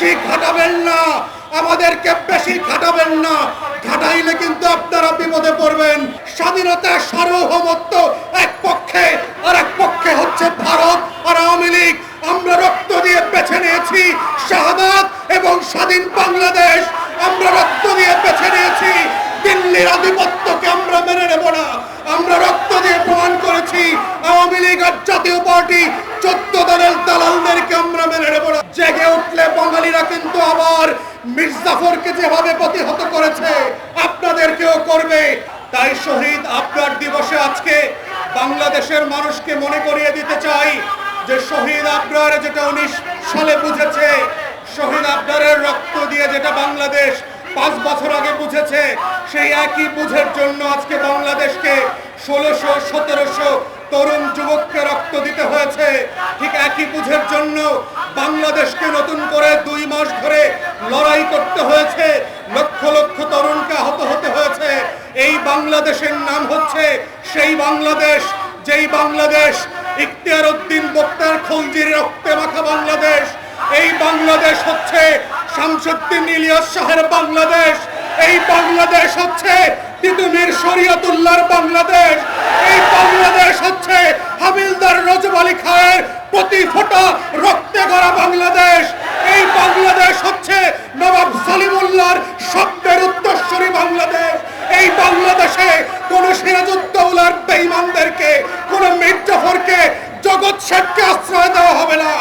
বেশি খাটাবেন না। আমাদেরকে বেশি খাটাবেন না। খাটাইলে কিন্তু আপনারা বিপদে পড়বেন। স্বাধীনতা, সার্বভৌমত্ব এক পক্ষে আর এক পক্ষে হচ্ছে ভারত আর আওয়ামী লীগ। আমরা রক্ত দিয়ে বেছে নিয়েছি শাহাদাত এবং স্বাধীন বাংলাদেশ। আমরা রক্ত দিয়ে বেছে নিয়েছি। দিল্লির আধিপত্যকে আমরা মেনে নেব না। আমরা রক্ত দিয়ে প্রমাণ করেছি। আওয়ামী লীগ আর জাতীয় পার্টি চোদ্দ দলের দালালদেরকে আমরা মেনে নেব না। বাঙালিরা কিন্তু আবার মির্জাফরকে যেভাবে প্রতিহত করেছে, আপনাদেরকেও করবে। তাই শহীদ আবরার দিবসে আজকে বাংলাদেশের মানুষকে মনে করিয়ে দিতে চাই যে শহীদ আবরার যেটা উনিশ সালে বুঝেছে, শহীদ আবরারের রক্ত দিয়ে যেটা বাংলাদেশ পাঁচ বছর আগে বুঝেছে, সেই একই বুঝের জন্য আজকে বাংলাদেশকে ষোলোশো, সতেরোশো তরুণ যুবককে রক্ত দিতে হয়েছে। ঠিক একই বুঝের জন্য বাংলাদেশকে নতুন করে দুই মাস ধরে লড়াই করতে হয়েছে। লক্ষ লক্ষ তরুণকে আহত হতে হয়েছে। এই বাংলাদেশের নাম হচ্ছে সেই বাংলাদেশ, যেই বাংলাদেশ ইখতিয়ার উদ্দিন বক্তার খলজির রক্তে মাখা বাংলাদেশ। এই বাংলাদেশ হচ্ছে শামসুদ্দিন ইলিয়াস শাহের বাংলাদেশ। এই বাংলাদেশ হচ্ছে তিতুমির শরিয়তুল্লাহর বাংলাদেশ। এই বাংলাদেশ হচ্ছে হাবিলদার রজব আলী খায়ের প্রতি ফোঁটা রক্তে গড়া বাংলাদেশ। এই বাংলাদেশ হচ্ছে নবাব সালিমুল্লাহর শব্দের উত্তরস্বরী বাংলাদেশ। এই বাংলাদেশে কোন সিরাজউদ্দৌলার বেঈমানদেরকে, কোন মির্জাফরকে জগৎ শেখকে আশ্রয় দেওয়া হবে না।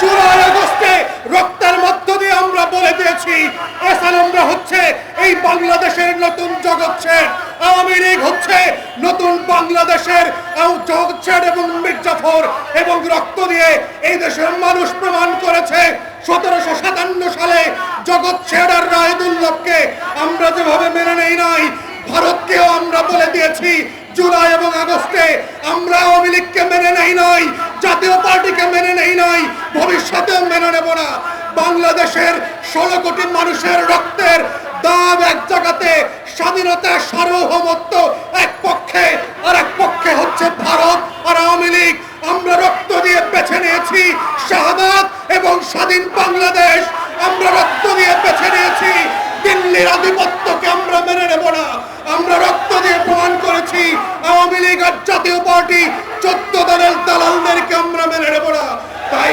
জুলাই আগস্টে রক্তের মধ্য দিয়ে আমরা বলে দিয়েছি এসান আমরা হচ্ছে নতুন আওয়ামী লীগ হচ্ছে নতুন বাংলাদেশের আও এবং মির্জাফর এবং রক্ত দিয়ে এই দেশের মানুষ প্রমাণ করেছে। সতেরোশো সাতান্ন সালে জগৎ শেখ আর রায়দুল্লভকে আমরা যেভাবে মেনে নেই নাই, ভারতকেও আমরা বলে দিয়েছি জুলাই এবং আগস্টে আমরা আওয়ামী লীগকে মেনে নেই নাই, জাতীয় পার্টিকে মেনে নেই নাই, ভবিষ্যতেও মেনে নেব না। বাংলাদেশের ষোলো কোটি মানুষের রক্তের দাম এক জায়গাতে স্বাধীনতা, সার্বভৌমত্ব এক পক্ষে আর এক পক্ষে হচ্ছে ভারত আর আওয়ামী লীগ। আমরা রক্ত দিয়ে বেছে নিয়েছি শাহাদাত এবং স্বাধীন বাংলাদেশ। আমরা রক্ত দিয়ে বেছে নিয়েছি দিল্লির আধিপত্যকে আমরা মেনে নেব না। আমরা রক্ত দিয়ে প্রমাণ করেছি আওয়ামী লীগ আর জাতীয় পার্টি চোদ্দ দলের দালালদেরকে আমরা মেনে নেব না। তাই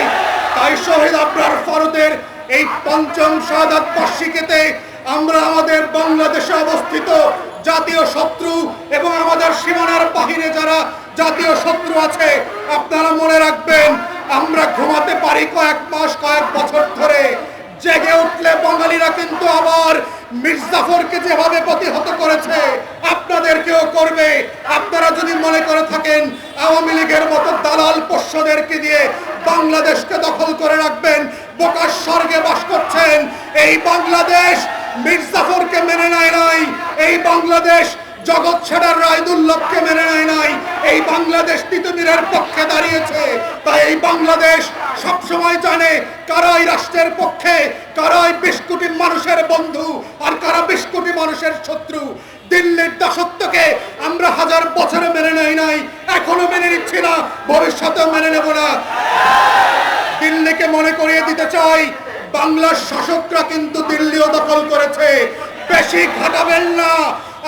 তাই শহীদ আবরার ফরদের এই পঞ্চম শাহাদাত বার্ষিকীতে আমরা আমাদের বাংলাদেশে অবস্থিত জাতীয় শত্রু এবং আমাদের সীমানার বাহিরে যারা জাতীয় শত্রু আছে, আপনারা মনে রাখবেন, আমরা ঘুমাতে পারি কয়েক মাস, কয়েক বছর ধরে। জেগে উঠলে বাঙালিরা কিন্তু আবার মির্জাফরকে যেভাবে প্রতিহত করেছে, আপনাদেরকেও করবে। আপনারা যদি মনে করে থাকেন, আওয়ামী লীগের মতো দালাল পোষ্যদেরকে দিয়ে বাংলাদেশকে দখল করে রাখবেন, বোকার স্বর্গে বাস করছেন, এই বাংলাদেশ মির্জাফরকে মেনে নেয় নাই। এই বাংলাদেশ জগৎ ছেড়ার রায়দুল্লভকে মেনে নেয় নাই। এই বাংলাদেশ তিতুমিরের পক্ষে দাঁড়িয়েছে। তাই এই বাংলাদেশ সবসময় জানে কারাই রাষ্ট্রের পক্ষে, কারাই বিশ কোটি মানুষের বন্ধু আর কারা বিশ কোটি মানুষের শত্রু। দিল্লির দাসত্বকে আমরা হাজার বছরে মেনে নেই নাই, এখনও মেনে নিচ্ছি না, ভবিষ্যতেও মেনে নেব না। দিল্লিকে মনে করিয়ে দিতে চাই বাংলার শাসকরা কিন্তু দিল্লিও দখল করেছে। বেশি ঘাটাবেন না।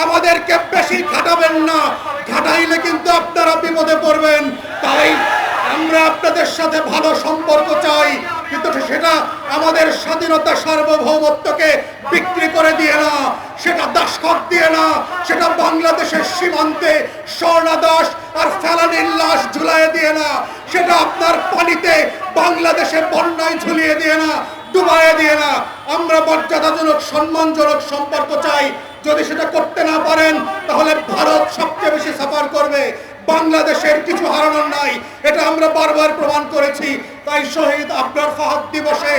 আমাদেরকে বেশি ঘাটাবেন না। ঘাটাইলে কিন্তু আপনারা বিপদে পড়বেন। তাই আমরা আপনাদের সাথে ভালো সম্পর্ক চাই। কিন্তু সেটা আমাদের স্বাধীনতা সার্বভৌমত্বকে বিক্রি করে দিয়ে না। সেটা দাসখত দিয়ে না। সেটা বাংলাদেশের সীমান্তে স্বর্ণা দাস আর ফেলানির লাশ ঝুলাই দিয়ে না। সেটা আপনার পানিতে বাংলাদেশের বন্যায় ঝুলিয়ে দিয়ে না। ডুবাইয়ে দিয়ে না। আমরা মর্যাদাজনক, সম্মানজনক সম্পর্ক চাই। যদি সেটা করতে না পারেন, তাহলে ভারত সবচেয়ে বেশি সাফার করবে। বাংলাদেশের কিছু হারানোর নাই। এটা আমরা বারবার প্রমাণ করেছি। তাই শহীদ আবরার ফাহাদ দিবসে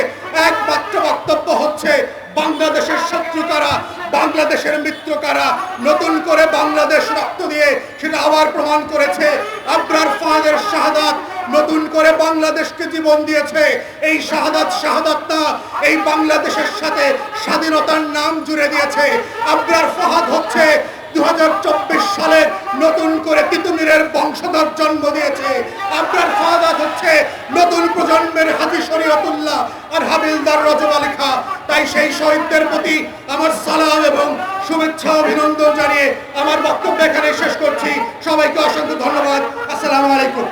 একমাত্র বক্তব্য হচ্ছে, বাংলাদেশের শত্রু কারা? বাংলাদেশের মিত্র কারা? নতুন করে বাংলাদেশ রক্ত দিয়ে সেটা আবার প্রমাণ করেছে। আবরার ফাহাদের শাহাদাত নতুন করে বাংলাদেশকে জীবন দিয়েছে। এই শাহাদাত শাহাদাত না এই বাংলাদেশের সাথে স্বাধীনতার নাম জুড়ে দিয়েছে। আবরার ফাহাদ হচ্ছে দু হাজার চব্বিশ সালে নতুন করে তিতুমিরের বংশধর জন্ম দিয়েছে। আপনার ফাদার হচ্ছে নতুন প্রজন্মের হাজি শরীয়তুল্লাহ আর হাবিলদার রজব আলী খাঁ। তাই সেই শহীদদের প্রতি আমার সালাম এবং শুভেচ্ছা, অভিনন্দন জানিয়ে আমার বক্তব্য এখানে শেষ করছি। সবাইকে